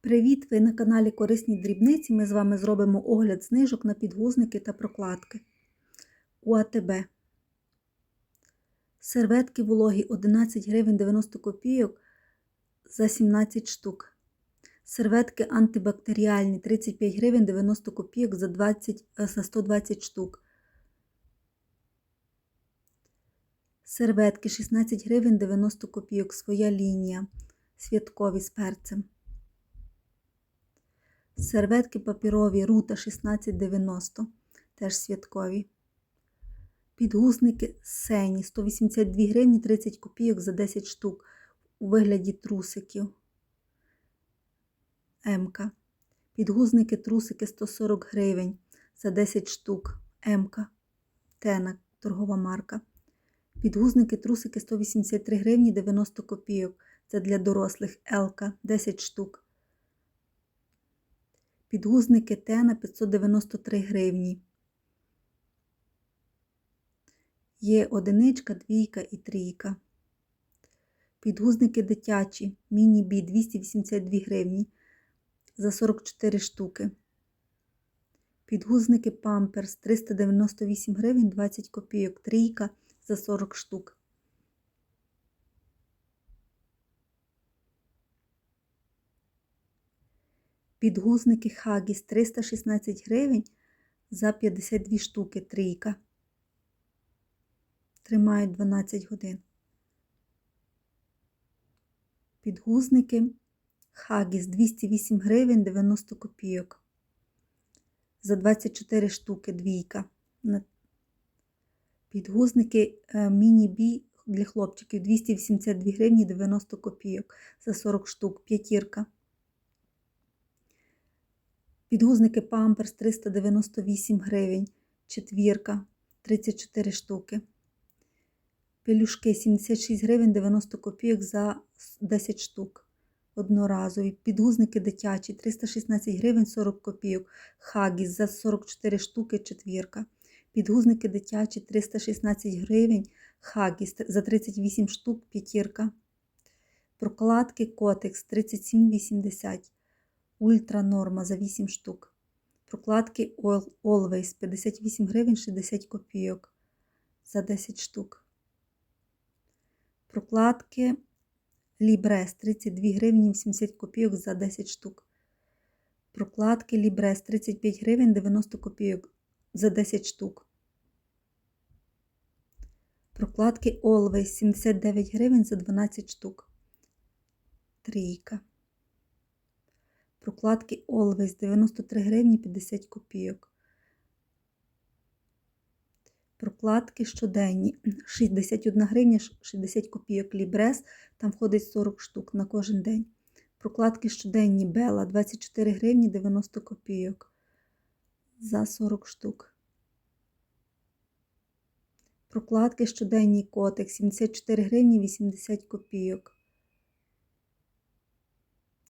Привіт! Ви на каналі Корисні дрібниці. Ми з вами зробимо огляд знижок на підгузники та прокладки. У АТБ. Серветки вологі 11 гривень 90 копійок за 17 штук. Серветки антибактеріальні 35 гривень 90 копійок за, 20, е, за 120 штук. Серветки 16 гривень 90 копійок. Своя лінія. Святкові з перцем. Серветки папірові рута 1690, теж святкові. Підгузники сені 182 гривні 30 копійок за 10 штук у вигляді трусиків. Емка. Підгузники трусики 140 гривень за 10 штук. Емка. Тена, торгова марка. Підгузники трусики 183 гривні 90 копійок. Це для дорослих Елка 10 штук. Підгузники Тена 593 гривні. Є одиничка, двійка і трійка. Підгузники дитячі, міні-бі 282 гривні за 44 штуки. Підгузники Памперс 398 гривень 20 копійок. Трійка за 40 штук. Підгузники Хагіс 316 гривень за 52 штуки трійка. Тримають 12 годин. Підгузники Хагіс 208 гривень 90 копійок. За 24 штуки двійка. Підгузники міні-бі для хлопчиків 282 гривні 90 копійок за 40 штук. П'ятірка. Підгузники Памперс 398 гривень, четвірка, 34 штуки. Пелюшки 76 гривень 90 копійок за 10 штук. Одноразові. Підгузники дитячі 316 гривень 40 копійок. Хагіс за 44 штуки четвірка. Підгузники дитячі 316 гривень. Хагіс за 38 штук п'ятірка. Прокладки Котекс 37,80 Ультра норма за 8 штук. Прокладки Always 58 гривень 60 копійок за 10 штук. Прокладки Libres 32 гривні 80 копійок за 10 штук. Прокладки Libres 35 гривень 90 копійок за 10 штук. Прокладки Always 79 гривень за 12 штук. Трійка. Прокладки Always 93 гривні 50 копійок. Прокладки щоденні 61 гривня 60 копійок Лібрес, там входить 40 штук на кожен день. Прокладки щоденні Бела 24 гривні 90 копійок за 40 штук. Прокладки щоденні Котик 74 гривні 80 копійок.